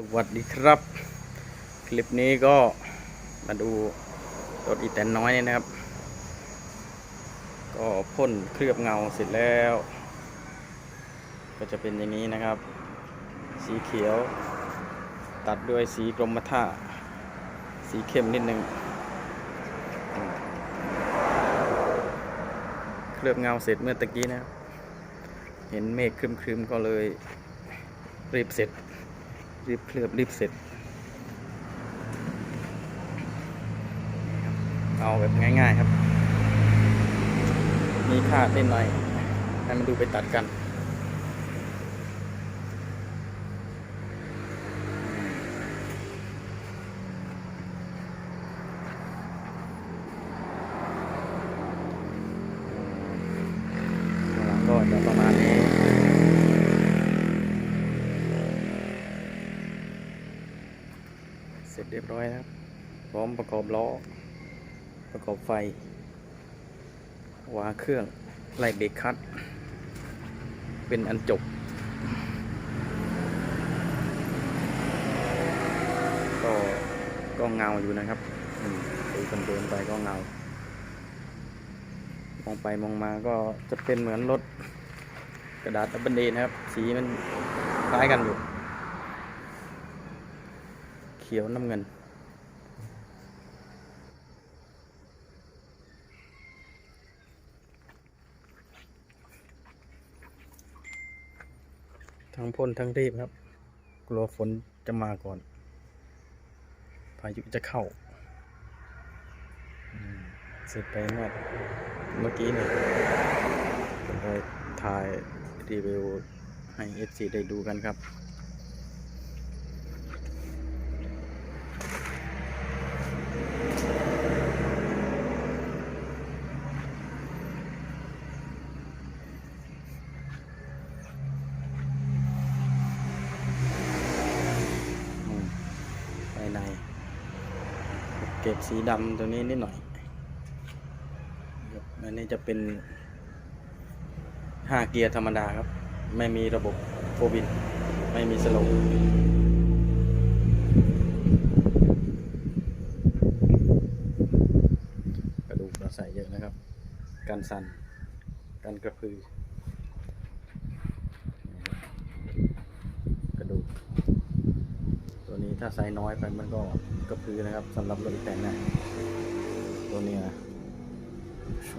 สวัสดีครับ คลิปนี้ก็มาดูรถอีแตนน้อยนี่นะครับ ก็พ่นเคลือบเงาเสร็จแล้ว ก็จะเป็นอย่างนี้นะครับ สีเขียว ตัดด้วยสีกรมท่า สีเข้มนิดนึงเคลือบเงาเสร็จเมื่อตะกี้นะครับ เห็นเมฆครึมๆก็เลยรีบเสร็จ รีบเคลือบรีบเสร็จ เอาแบบง่ายๆครับ มีค่าเล่นหน่อยให้มันดูไปตัดกัน ข้างหลังก็จะประมาณนี้ เส ร็จเรียบร้อยแล้วพร้อมประกอบล้อ ประกอบไฟ วางเครื่อง ไล่เบรกคัด เป็นอันจบ ก็ก็เงาอยู่นะครับดูกันเดินไปก็เงา มองไปมองมาก็จะเป็นเหมือนรถกระดาษดับเบิลเดนะครับ สีมันคล้ายกันอยู่ ขียวน้ำเงิน ทั้งพ่นทั้งรีบครับ กลัวฝนจะมาก่อน พายุจะเข้าเสร็จไปเมื่อเมื่อกี้เนี่ยผมไปถ่ายรีวิวให้ FC ได้ดูกันครับ อืมภายใน เก็บสีดำตัวนี้นิดหน่อยอันนี้จะเป็น 5 เกียร์ธรรมดาครับ ไม่มีระบบโฟวิน ไม่มีสโลว์กระดูกเราใส่เยอะนะครับ กันสั่น กันกระพือ กระดูก ตัวนี้ถ้าไซส์น้อยไปมันก็กระพือนะครับสำหรับรถแต่งนะตัวนี้นะ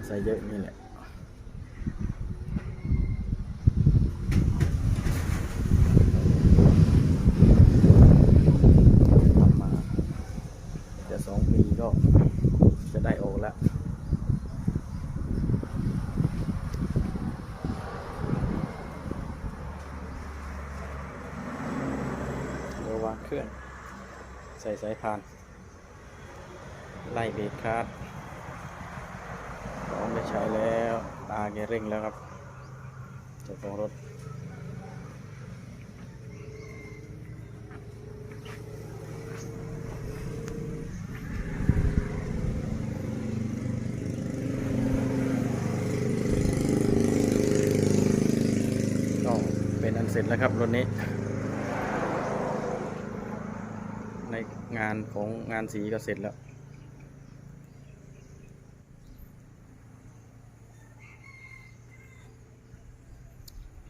ไซส์เยอะนี่แหละทำมาจะสองปีก็จะได้ออกแล้ว เครื่องใส่สายพาน ไล่เบรกคาร์ดพร้อมไปใช้แล้ว ตาแกเร่งแล้วครับเจ้าของรถเป็นอันเสร็จแล้วครับรถนี้ ในงานของงานสีก็เสร็จแล้ว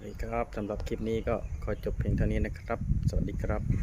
นี่ครับสำหรับคลิปนี้ก็ขอจบเพียงเท่านี้นะครับ สวัสดีครับ